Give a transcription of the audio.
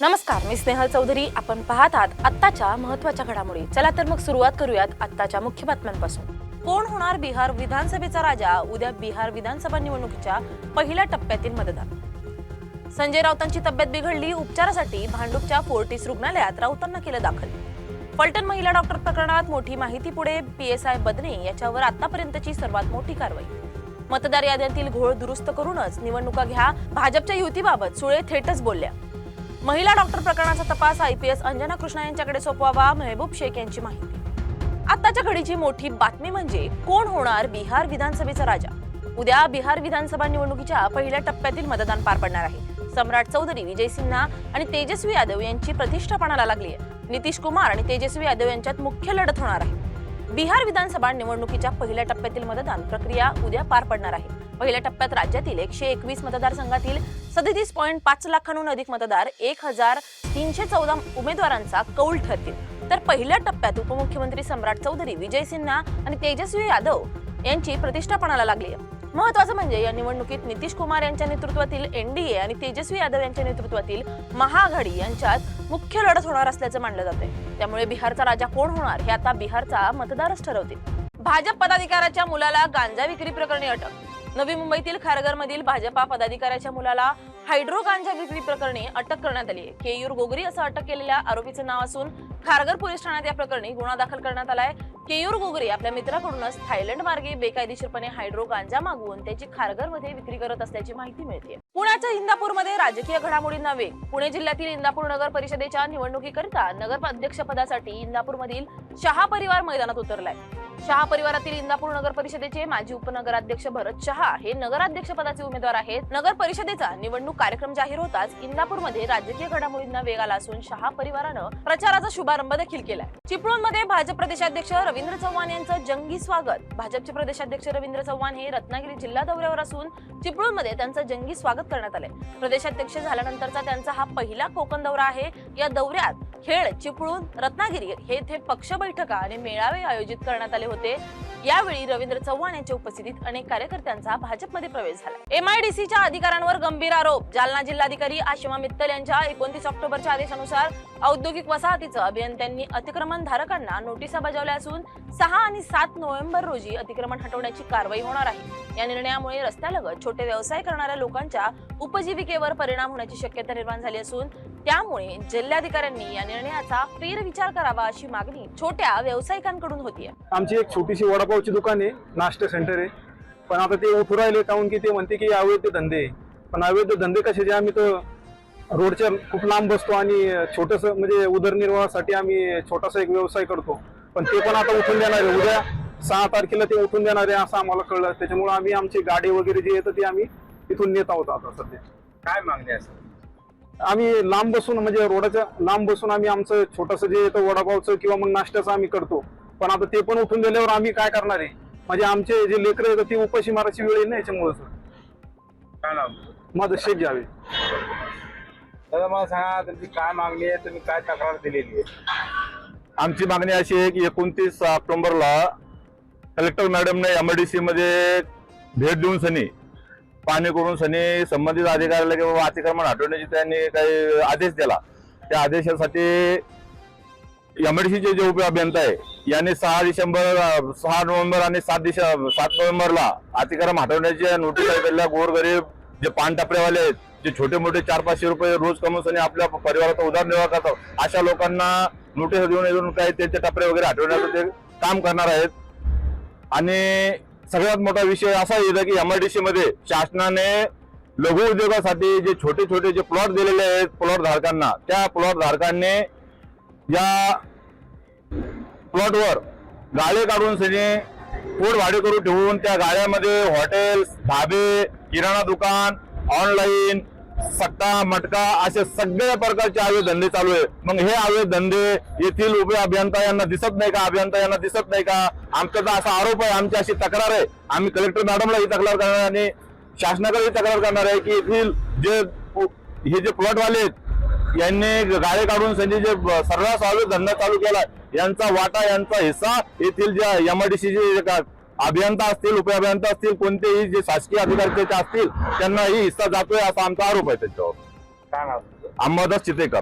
नमस्कार मी स्नेहल चौधरी. आपण पाहत आहात आत्ताच्या महत्त्वाच्या घडामोडी. चला तर मग सुरुवात करूयात आत्ताच्या मुख्य बातम्यांपासून. कोण होणार बिहार विधानसभेचा राजा? उद्या बिहार विधानसभा निवडणुकीच्या पहिल्या टप्प्यातील मतदान. संजय राऊतांची तब्येत बिघडली. उपचारासाठी भांडूपच्या फोर्टिस रुग्णालयात राऊतांना केलं दाखल. फलटण महिला डॉक्टर प्रकरणात मोठी माहिती पुढे. पीएसआय बदने याच्यावर आतापर्यंतची सर्वात मोठी कारवाई. मतदार याद्यांतील घोळ दुरुस्त करूनच निवडणुका घ्या. भाजपच्या युतीबाबत सुळे थेटच बोलल्या. महिला डॉक्टर प्रकरणाचा तपास आयपीएस अंजना कृष्णा यांच्याकडे सोपवावा मेहबूब शेख यांची माहिती. आताच्या घडीची मोठी बातमी म्हणजे कोण होणार बिहार विधानसभेचा राजा? उद्या बिहार विधानसभा निवडणुकीच्या पहिल्या टप्प्यातील मतदान पार पडणार आहे. सम्राट चौधरी विजय सिन्हा आणि तेजस्वी यादव यांची प्रतिष्ठा पणाला लागली आहे. नितीश कुमार आणि तेजस्वी यादव यांच्यात मुख्य लढत होणार आहे. बिहार विधानसभा निवडणुकीच्या पहिल्या टप्प्यातील मतदान प्रक्रिया उद्या पार पडणार आहे. पहिल्या टप्प्यात राज्यातील एकशे एकवीस मतदारसंघातील सदतीस पॉईंट पाच लाखांहून अधिक मतदार एक हजार तीनशे चौदा उमेदवारांचा कौल ठरतील. तर पहिल्या टप्प्यात उपमुख्यमंत्री सम्राट चौधरी विजय सिन्हा आणि तेजस्वी यादव यांची प्रतिष्ठापणाला लागली. आहे महत्वाचं म्हणजे या निवडणुकीत नितीश कुमार यांच्या नेतृत्वातील एनडीए आणि तेजस्वी यादव यांच्या नेतृत्वातील महाआघाडी यांच्यात मुख्य लढत होणार असल्याचं मानलं जाते. त्यामुळे बिहारचा राजा कोण होणार हे आता बिहारचा मतदारच ठरवतील. भाजप पदाधिकाऱ्याच्या मुलाला गांजा विक्री प्रकरणी अटक नवी मुंबईतील खारघरमधील भाजपा पदाधिकाऱ्याच्या मुलाला हायड्रो गांजा विक्री प्रकरणी अटक करण्यात आली केयूर गोगरी असं अटक केलेल्या आरोपीचं नाव असून खारघर पोलीस ठाण्यात या प्रकरणी गुन्हा दाखल करण्यात आलाय. केयूर गोगरी आपल्या मित्राकडूनच थायलंड मार्गे बेकायदेशीरपणे हायड्रो गांजा मागवून त्याची खारघरमध्ये विक्री करत असल्याची माहिती मिळते पुण्याच्या इंदापूरमध्ये राजकीय घडामोडींना वेग पुणे जिल्ह्यातील इंदापूर नगर परिषदेच्या निवडणुकीकरिता नगर अध्यक्षपदासाठी इंदापूरमधील शहा परिवार मैदानात उतरलाय. शहा परिवारातील इंदापूर नगर परिषदेचे माजी उपनगराध्यक्ष भरत शहा हे नगराध्यक्ष पदाचे उमेदवार आहेत. नगर परिषदेचा निवडणूक कार्यक्रम जाहीर होताच इंदापूरमध्ये राजकीय घडामोडींना वेग आला असून शहा परिवारानं प्रचाराचा शुभारंभ देखील केलाय. चिपळूणमध्ये भाजप प्रदेशाध्यक्ष रवींद्र चव्हाण यांचं जंगी स्वागत. भाजपचे प्रदेशाध्यक्ष रवींद्र चव्हाण हे रत्नागिरी जिल्हा दौऱ्यावर असून चिपळूणमध्ये त्यांचं जंगी स्वागत करण्यात आलंय. प्रदेशाध्यक्ष झाल्यानंतरचा त्यांचा हा पहिला कोकण दौरा आहे. या दौऱ्यात खेळ चिपळूण रत्नागिरी येथे पक्ष बैठका आणि मेळावे आयोजित करण्यात आले होते. यावेळी रवींद्र चव्हाण यांच्या उपस्थितीत अनेक कार्यकर्त्यांचा भाजपमध्ये प्रवेश झाला. एमआयडीसीच्या अधिकाऱ्यांवर गंभीर आरोप. जालना जिल्हाधिकारी आशिमा मित्तल यांच्या एकोणतीस ऑक्टोबरच्या आदेशानुसार औद्योगिक वसाहतीचं अभियंत्यांनी अतिक्रमण धारकांना नोटिसा बजावल्या असून सहा आणि सात नोव्हेंबर रोजी अतिक्रमण हटवण्याची कारवाई होणार आहे. या निर्णयामुळे रस्त्यालगत छोटे व्यवसाय करणाऱ्या लोकांच्या उपजीविकेवर परिणाम होण्याची शक्यता निर्माण झाली असून त्यामुळे जिल्हाधिकाऱ्यांनी या निर्णयाचा फेरविचार करावा अशी मागणी छोट्या व्यावसायिकांकडून होतीये. आमची एक छोटीशी वडापावची दुकान आहे नाश्ता सेंटर आहे. पण आता ते उठू राहिले काहून की ते म्हणते की अवैध धंदे आहे. पण अवैध धंदे कशाचे आम्ही तर रोडच्या खूप लांब बसतो आणि छोटस म्हणजे उदरनिर्वाहासाठी आम्ही छोटासा एक व्यवसाय करतो. पण ते पण आता उठून देणार आहे. उद्या सहा तारखेला ते उठून देणार आहे असं आम्हाला कळलं. त्याच्यामुळे आम्ही आमची गाडी वगैरे जी येतं ती आम्ही तिथून नेत आहोत आता सध्या. काय मागणी असेल आम्ही लांब बसून म्हणजे रोडाच्या लांब बसून आम्ही आमचं छोटस जे येतं वडापावचं किंवा मग नाश्त्याचं आम्ही करतो. पण आता ते पण उठून दिल्यावर आम्ही काय करणार आहे? म्हणजे आमचे जे लेकरं येतात ती उपाशी मारायची वेळ येईल ना याच्यामुळे सर? काय नाव? तुझं? माझं शेख घ्यावे दादा मला सांगा तुमची काय मागणी आहे? तुम्ही काय तक्रार दिलेली आहे? आमची मागणी अशी आहे की एकोणतीस ऑक्टोबरला कलेक्टर मॅडमने एमआयडीसी मध्ये भेट देऊन सनी पाहणी करून सनी संबंधित अधिकाऱ्याला किंवा अतिक्रमण हटवण्याची त्यांनी काही आदेश दिला. त्या आदेशासाठी एमआयडीसीचे जे उप अभियंता आहे यांनी सहा डिसेंबर सहा नोव्हेंबर आणि सात दिशा सात नोव्हेंबरला अतिक्रम हटवण्याच्या नोटीस दिल्या गोरगरीब जे पान टपरेवाले आहेत जे छोटे मोठे चार पाचशे रुपये रोज कमवून सनी आपल्या परिवाराचा उदरनिर्वाह करतात अशा लोकांना नोटीस देऊन येऊन काही त्यांचे टपरे वगैरे हटवण्याचं ते काम करणार आहेत. आणि सगळ्यात मोठा विषय असा येतो की एमआयडीसी मध्ये शासनाने लघु उद्योगासाठी जे छोटे छोटे जे प्लॉट दिलेले आहेत प्लॉट धारकांना त्या प्लॉट धारकांनी या प्लॉटवर गाळे काढून सनी पोट भाडे करून ठेवून त्या गाळ्यामध्ये हॉटेल्स ढाबे किराणा दुकान ऑनलाईन सट्टा मटका असे सगळ्या प्रकारचे अवैध धंदे चालू आहे. मग हे अवैध धंदे येथील उभे अभियंता यांना दिसत नाही का? अभियंता यांना दिसत नाही का? आमचा तर असा आरोप आहे आमची अशी तक्रार आहे. आम्ही कलेक्टर मॅडमला ही तक्रार करणार आणि शासनाकडेही तक्रार करणार आहे की येथील जे हे जे प्लॉटवाले आहेत यांनी गाळे काढून त्यांनी जे सर्रास अवैध धंदा चालू केला यांचा वाटा यांचा हिस्सा येथील ज्या एमआयडीसीचे अभियंता असतील उपअभियंता असतील कोणतेही जे शासकीय अधिकारी त्याचे असतील त्यांना ही हिस्सा जातोय असा आमचा आरोप आहे त्याच्यावर काय नाव तुझं? अंबादास चितेकर